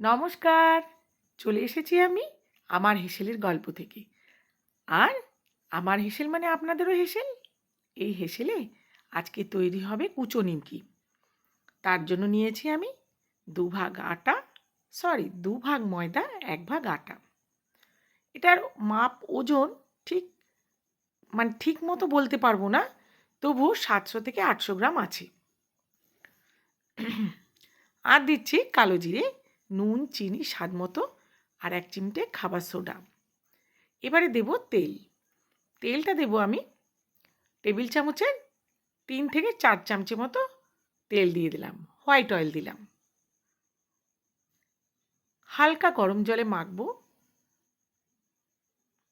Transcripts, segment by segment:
নমস্কার, চলে এসেছি আমি আমার হেসেলের গল্প থেকে। আর আমার হেসেল মানে আপনাদেরও হেসেল? এই হেসেলে আজকে তৈরি হবে কুচো নিমকি। তার জন্য নিয়েছি আমি দু ভাগ আটা সরি দু ভাগ ময়দা, এক ভাগ আটা। এটার মাপ ওজন ঠিক মানে ঠিক মতো বলতে পারব না, তবু সাতশো থেকে আটশো গ্রাম আছে। আর দিচ্ছি কালো জিরে নুন, চিনি, স্বাদ মতো আর এক চিমটে খাবার সোডা। এবারে দেব তেল। তেলটা দেব আমি টেবিল চামচের তিন থেকে চার চামচে মতো তেল দিয়ে দিলাম, হোয়াইট অয়েল দিলাম। হালকা গরম জলে মাখবো।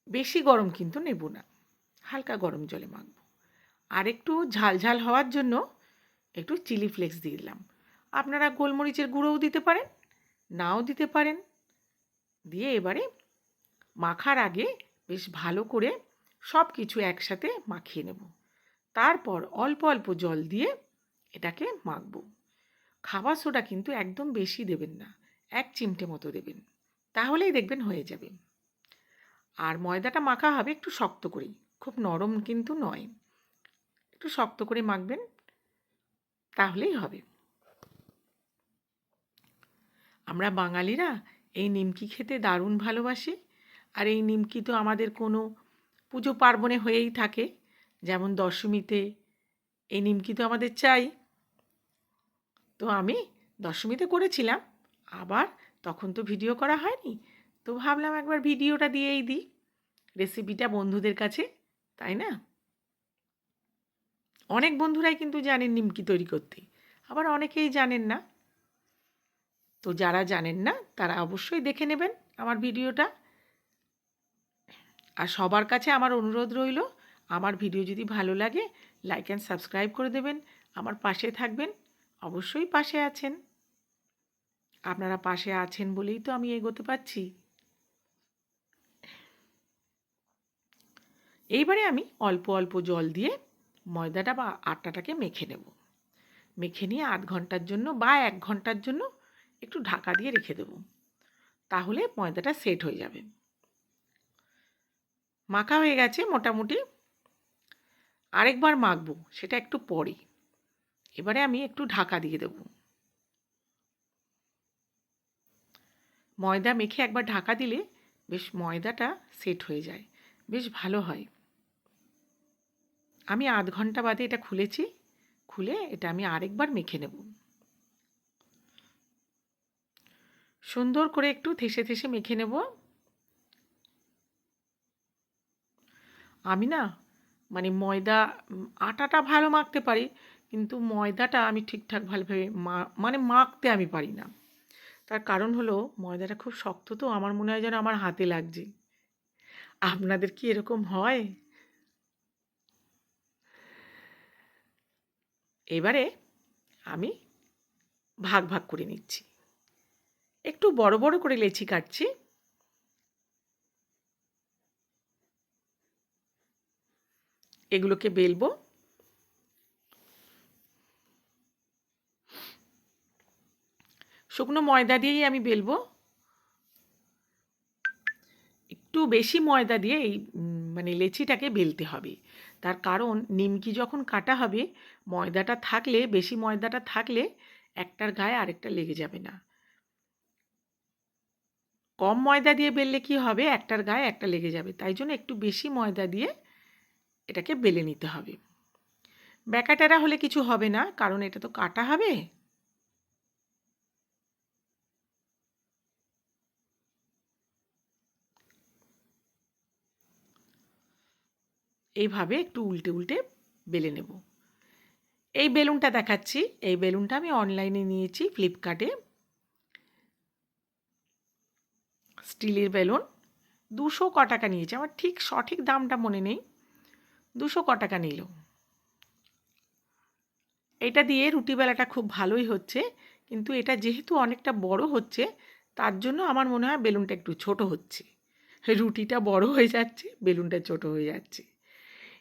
বেশি গরম কিন্তু নেব না, হালকা গরম জলে মাখবো। আর একটু ঝাল ঝাল হওয়ার জন্য একটু চিলি ফ্লেক্স দিয়ে দিলাম। আপনারা গোলমরিচের গুঁড়োও দিতে পারেন। নাও দিতে পারেন। দিয়ে এবারে মাখার আগে বেশ ভালো করে সব কিছু একসাথে মাখিয়ে নেব। তারপর অল্প অল্প জল দিয়ে এটাকে মাখবো। খাবার সোডা কিন্তু একদম বেশি দেবেন না, এক চিমটে মতো দেবেন। তাহলেই দেখবেন হয়ে যাবে। আর ময়দাটা মাখা হবে একটু শক্ত করেই, খুব নরম কিন্তু নয়। একটু শক্ত করে মাখবেন, তাহলেই হবে। আমরা বাঙালিরা এই নিমকি খেতে দারুণ ভালোবাসি। আর এই নিমকি তো আমাদের কোনো পুজো পার্বণে হয়েই থাকে। যেমন দশমীতে এই নিমকি তো আমাদের চাই। তো আমি দশমীতে করেছিলাম, আবার তখন তো ভিডিও করা হয়নি। তো ভাবলাম একবার ভিডিওটা দিয়েই দিই। রেসিপিটা বন্ধুদের কাছে, তাই না? অনেক বন্ধুরাই কিন্তু জানেন নিমকি তৈরি করতে, আবার অনেকেই জানেন না। তো যারা জানেন না, তারা অবশ্যই দেখে নেবেন আমার ভিডিওটা। আর সবার কাছে আমার অনুরোধ রইল, আমার ভিডিও যদি ভালো লাগে লাইক অ্যান্ড সাবস্ক্রাইব করে দেবেন, আমার পাশে থাকবেন, অবশ্যই পাশে আছেন। আপনারা পাশে আছেন বলেই তো আমি এগোতে পারছি। এইবারে আমি অল্প অল্প জল দিয়ে ময়দাটা বা আটাটাকে মেখে নেব। মেখে নিয়ে আধ ঘণ্টার জন্য বা এক ঘণ্টার জন্য একটু ঢাকা দিয়ে রেখে দেবো। তাহলে ময়দাটা সেট হয়ে যাবে। মাখা হয়ে গেছে মোটামুটি। আরেকবার মাখবো, সেটা একটু পরে। এবারে আমি একটু ঢাকা দিয়ে দেবো। ময়দা মেখে একবার ঢাকা দিলে বেশ ময়দাটা সেট হয়ে যায়। বেশ ভালো হয়। আমি আধ ঘণ্টা বাদে এটা খুলেছি। খুলে এটা আমি আরেকবার মেখে নেব। সুন্দর করে একটু থেসে থেসে মেখে নেব। আমি না মানে ময়দা আটাটা ভালো মাখতে পারি, কিন্তু ময়দাটা আমি ঠিকঠাক ভালোভাবে মা মানে মাখতে আমি পারি না। তার কারণ হলো, ময়দাটা খুব শক্ত তো, আমার মনে হয় যেন আমার হাতে লাগছে। আপনাদের কি এরকম হয়? এবারে আমি ভাগ ভাগ করে নিচ্ছি। একটু বড় বড় করে লেচি কাটছি। এগুলোকে বেলবো। শুকনো ময়দা দিয়েই আমি বেলবো। একটু বেশি ময়দা দিয়ে এই মানে লেচিটাকে বেলতে হবে। তার কারণ নিমকি যখন কাটা হবে, ময়দাটা থাকলে, বেশি ময়দাটা থাকলে একটার গায়ে আরেকটা লেগে যাবে না। কম ময়দা দিয়ে বেললে কি হবে? একটার গায়ে একটা লেগে যাবে। তাই জন্য একটু বেশি ময়দা দিয়ে এটাকে বেলে নিতে হবে। ব্যাকাটারা হলে কিছু হবে না, কারণ এটা তো কাটা হবে। এইভাবে একটু উল্টে উল্টে বেলে নেব। এই বেলুনটা দেখাচ্ছি। এই বেলুনটা আমি অনলাইনে নিয়েছি, ফ্লিপকার্টে। স্টিলের বেলুন, দুশো ক টাকা নিয়েছে। আমার ঠিক সঠিক দামটা মনে নেই। দুশো ক টাকা নিল। এটা দিয়ে রুটি বেলাটা খুব ভালোই হচ্ছে, কিন্তু এটা যেহেতু অনেকটা বড় হচ্ছে, তার জন্য আমার মনে হয় বেলুনটা একটু ছোট হচ্ছে। রুটিটা বড় হয়ে যাচ্ছে, বেলুনটা ছোট হয়ে যাচ্ছে।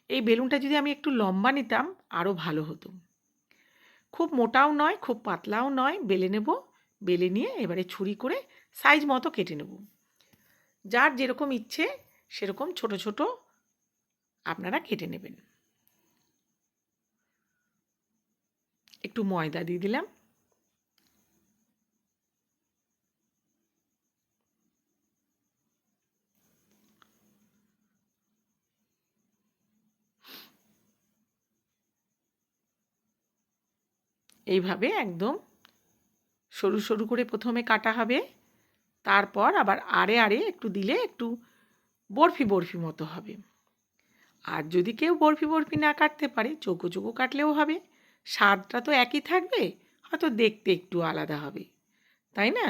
এই বেলুনটা যদি আমি একটু লম্বা নিতাম আরও ভালো হতো। খুব মোটাও নয়, খুব পাতলাও নয়, বেলে নেব, বেলে নিয়ে এবারে ছুরি করে সাইজ মতো কেটে নেব। যার যেরকম ইচ্ছে, সেরকম ছোট ছোট আপনারা কেটে নেবেন। একটু ময়দা দিয়ে দিলাম। এইভাবে একদম সরু সরু করে প্রথমে কাটা হবে। তারপর আবার আড়ে আড়ে একটু দিলে একটু বরফি বরফি মতো হবে। আর যদি কেউ বরফি বরফি না কাটতে পারে চোখো চোখো কাটলেও হবে। স্বাদটা তো একই থাকবে, হয়তো দেখতে একটু আলাদা হবে। তাই না?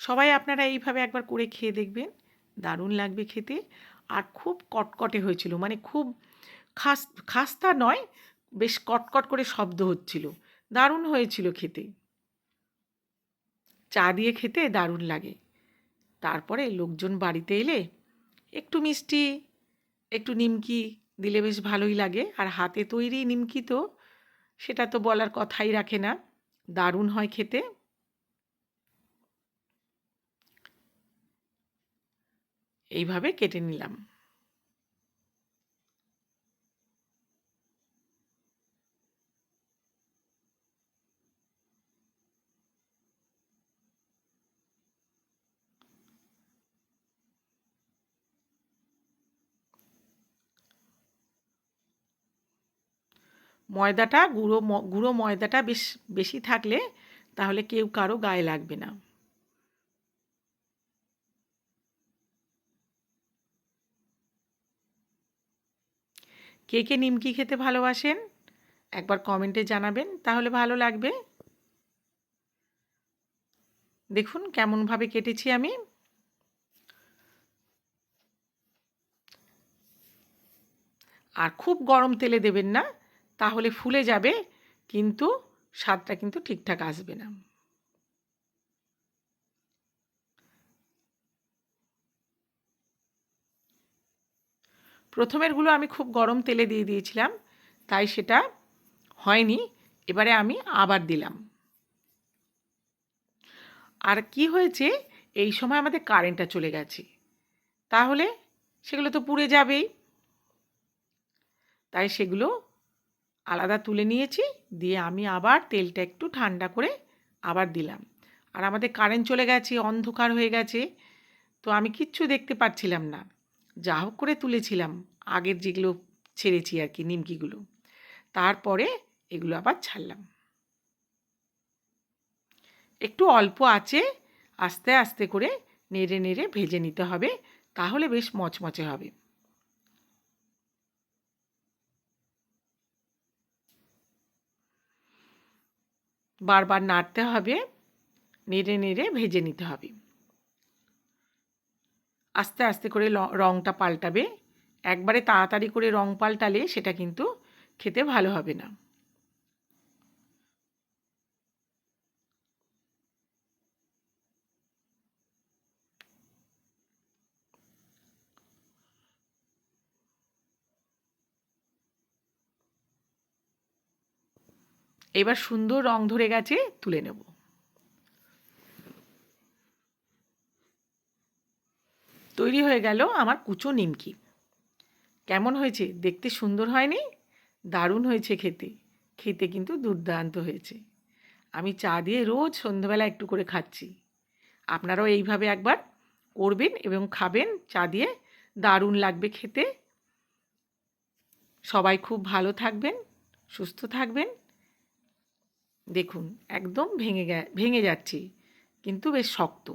সবাই আপনারা এইভাবে একবার করে খেয়ে দেখবেন। দারুণ লাগবে খেতে। আর খুব কটকটে হয়েছিল মানে খুব খাস, খাস্তা নয়, বেশ কটকট করে শব্দ হচ্ছিল। দারুণ হয়েছিল খেতে। চা দিয়ে খেতে দারুণ লাগে। তারপরে লোকজন বাড়িতে এলে একটু মিষ্টি, একটু নিমকি দিলে বেশ ভালোই লাগে। আর হাতে তৈরি নিমকি তো, সেটা তো বলার কথাই রাখে না। দারুণ হয় খেতে। এইভাবে কেটে নিলাম। ময়দাটা, গুঁড়ো গুঁড়ো ময়দাটা বেশ, বেশি থাকলে তাহলে কেউ কারও গায়ে লাগবে না। কে কে নিমকি খেতে ভালোবাসেন? একবার কমেন্টে জানাবেন, তাহলে ভালো লাগবে। দেখুন কেমনভাবে কেটেছি আমি। আর খুব গরম তেলে দেবেন না। তাহলে ফুলে যাবে, কিন্তু স্বাদটা কিন্তু ঠিকঠাক আসবে না। প্রথমেরগুলো আমি খুব গরম তেলে দিয়ে দিয়েছিলাম, তাই সেটা হয়নি, এবারে আমি আবার দিলাম। আর কি হয়েছে, এই সময় আমাদের কারেন্টটা চলে গেছে, তাহলে সেগুলো তো পুড়ে যাবেই। তাই সেগুলো আলাদা তুলে নিয়েছি, দিয়ে আমি আবার তেলটা একটু ঠান্ডা করে আবার দিলাম। আর আমাদের কারেন্ট চলে গেছে, অন্ধকার হয়ে গেছে, তো আমি কিচ্ছু দেখতে পাচ্ছিলাম না। যা হোক করে তুলেছিলাম, আগের যেগুলো ছেড়েছি আর কি, নিমকিগুলো। তারপরে এগুলো আবার ছাড়লাম। একটু অল্প আছে, আস্তে আস্তে করে নেড়ে নেড়ে ভেজে নিতে হবে, তাহলে বেশ মচমচে হবে। বারবার নাড়তে হবে, নেড়ে নেড়ে ভেজে নিতে হবে। আস্তে আস্তে করে রঙটা পাল্টাবে। একবারে তাড়াতাড়ি করে রং পাল্টালে সেটা কিন্তু খেতে ভালো হবে না। এবার সুন্দর রং ধরে গেছে, তুলে নেব। তৈরি হয়ে গেল আমার কুচো নিমকি। কেমন হয়েছে? দেখতে সুন্দর হয়নি? দারুণ হয়েছে খেতে। খেতে কিন্তু দুর্দান্ত হয়েছে। আমি চা দিয়ে রোজ সন্ধ্যাবেলা একটু করে খাচ্ছি। আপনারাও এইভাবে একবার করবেন এবং খাবেন। চা দিয়ে দারুণ লাগবে খেতে। সবাই খুব ভালো থাকবেন, সুস্থ থাকবেন। দেখুন একদম ভেঙে ভেঙে যাচ্ছে কিন্তু বেশ শক্ত।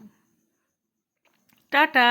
টাটা!